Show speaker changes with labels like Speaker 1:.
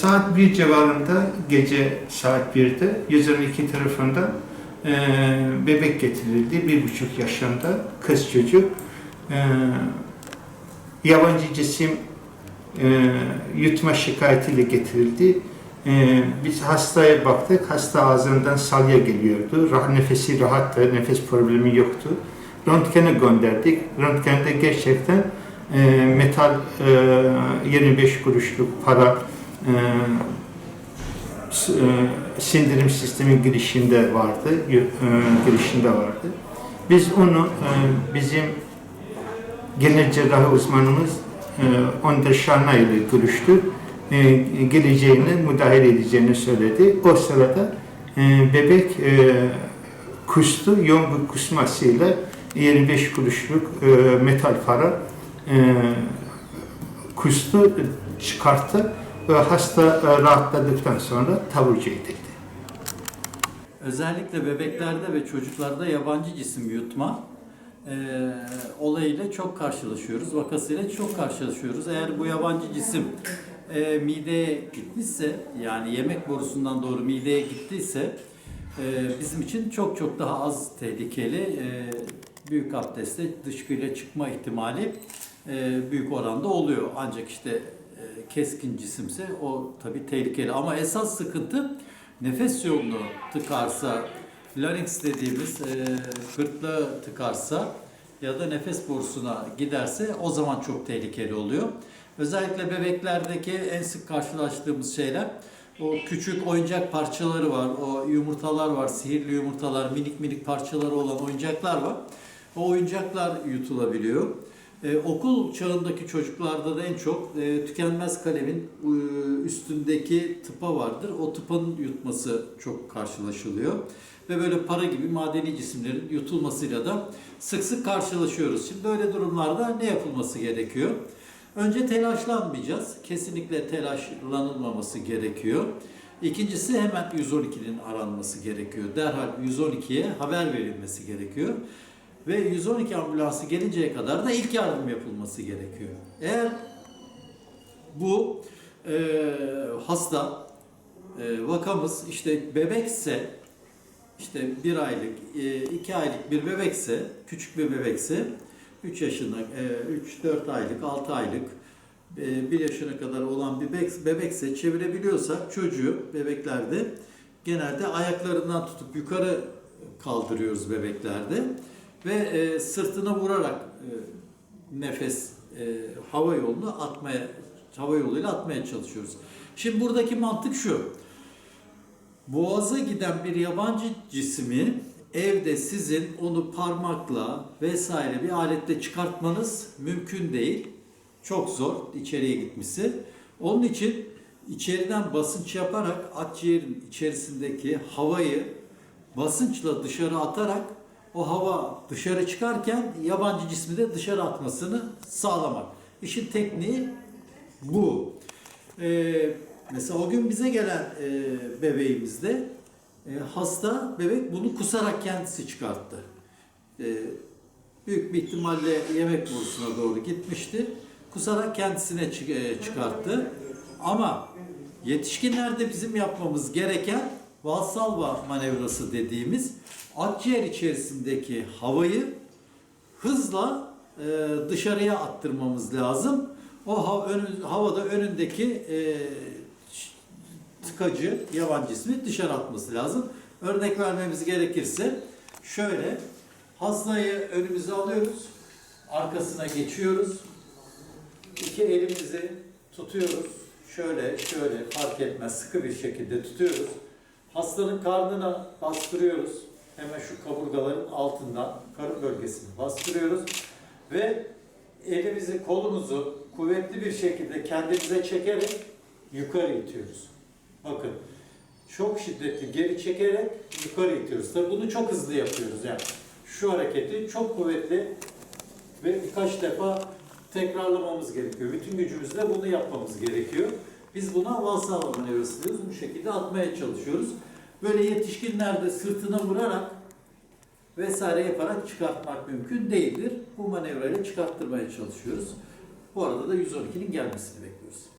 Speaker 1: Saat 1 civarında gece saat 1'de 112 tarafından e, bebek getirildi. Bir buçuk yaşında kız çocuk. E, yabancı cisim e, yutma şikayetiyle getirildi. E, biz hastaya baktık. Hasta ağzından salya geliyordu. Rah, nefesi rahattı. Nefes problemi yoktu. Röntgene gönderdik. Röntgende gerçekten e, metal e, 25 kuruşluk para sindirim sistemi girişinde vardı, e, girişinde vardı. Biz onu e, bizim genel cerrahi uzmanımız e, Önder Şarna ile görüştük. E, geleceğini, müdahale edeceğini söyledi. O sırada e, bebek e, kustu, yoğun bir kusmasıyla 25 kuruşluk e, metal para e, kustu, çıkarttı ve hasta e, rahatladıktan sonra taburcu edildi.
Speaker 2: Özellikle bebeklerde ve çocuklarda yabancı cisim yutma e, olayıyla çok karşılaşıyoruz. Vakasıyla çok karşılaşıyoruz. Eğer bu yabancı cisim e, mideye gitmişse yani yemek borusundan doğru mideye gittiyse e, bizim için çok çok daha az tehlikeli. E, büyük abdestle dışkıyla çıkma ihtimali e, büyük oranda oluyor. Ancak işte keskin cisimse o tabii tehlikeli. Ama esas sıkıntı nefes yolunu tıkarsa, larynx dediğimiz e, gırtlağı tıkarsa ya da nefes borusuna giderse o zaman çok tehlikeli oluyor. Özellikle bebeklerdeki en sık karşılaştığımız şeyler o küçük oyuncak parçaları var, o yumurtalar var, sihirli yumurtalar, minik minik parçaları olan oyuncaklar var. O oyuncaklar yutulabiliyor. Ee, okul çağındaki çocuklarda da en çok e, tükenmez kalemin e, üstündeki tıpa vardır. O tıpanın yutması çok karşılaşılıyor. Ve böyle para gibi madeni cisimlerin yutulmasıyla da sık sık karşılaşıyoruz. Şimdi böyle durumlarda ne yapılması gerekiyor? Önce telaşlanmayacağız. Kesinlikle telaşlanılmaması gerekiyor. İkincisi hemen 112'nin aranması gerekiyor. Derhal 112'ye haber verilmesi gerekiyor. Ve 112 ambulansı gelinceye kadar da ilk yardım yapılması gerekiyor. Eğer bu e, hasta e, vakamız işte bebekse işte bir aylık, e, iki aylık bir bebekse, küçük bir bebekse 3 yaşında, 3-4 aylık, 6 aylık, 1 yaşına kadar olan bir bebek, bebekse çevirebiliyorsak çocuğu bebeklerde genelde ayaklarından tutup yukarı kaldırıyoruz bebeklerde ve e, sırtına vurarak e, nefes e, hava yolunu atmaya hava yoluyla atmaya çalışıyoruz. Şimdi buradaki mantık şu. Boğaza giden bir yabancı cismi evde sizin onu parmakla vesaire bir aletle çıkartmanız mümkün değil. Çok zor içeriye gitmesi. Onun için içeriden basınç yaparak akciğerin içerisindeki havayı basınçla dışarı atarak o hava dışarı çıkarken yabancı cismi de dışarı atmasını sağlamak. İşin tekniği bu. Ee, mesela o gün bize gelen e, bebeğimizde e, hasta bebek bunu kusarak kendisi çıkarttı. E, büyük bir ihtimalle yemek borusuna doğru gitmişti. Kusarak kendisine e, çıkarttı. Ama yetişkinlerde bizim yapmamız gereken Valsalva manevrası dediğimiz akciğer içerisindeki havayı hızla e, dışarıya attırmamız lazım. O ha- önü- havada önündeki e, tıkacı yabancı ismi dışarı atması lazım. Örnek vermemiz gerekirse şöyle hastayı önümüze alıyoruz. Arkasına geçiyoruz. İki elimizi tutuyoruz. Şöyle şöyle fark etmez sıkı bir şekilde tutuyoruz. Hastanın karnına bastırıyoruz. Hemen şu kaburgaların altından karın bölgesini bastırıyoruz. Ve elimizi kolumuzu kuvvetli bir şekilde kendimize çekerek yukarı itiyoruz. Bakın çok şiddetli geri çekerek yukarı itiyoruz. Tabii bunu çok hızlı yapıyoruz yani. Şu hareketi çok kuvvetli ve birkaç defa tekrarlamamız gerekiyor. Bütün gücümüzle bunu yapmamız gerekiyor. Biz buna Valsalva manevrası diyoruz. Bu şekilde atmaya çalışıyoruz. Böyle yetişkinlerde sırtına vurarak vesaire yaparak çıkartmak mümkün değildir. Bu manevrayla çıkarttırmaya çalışıyoruz. Bu arada da 112'nin gelmesini bekliyoruz.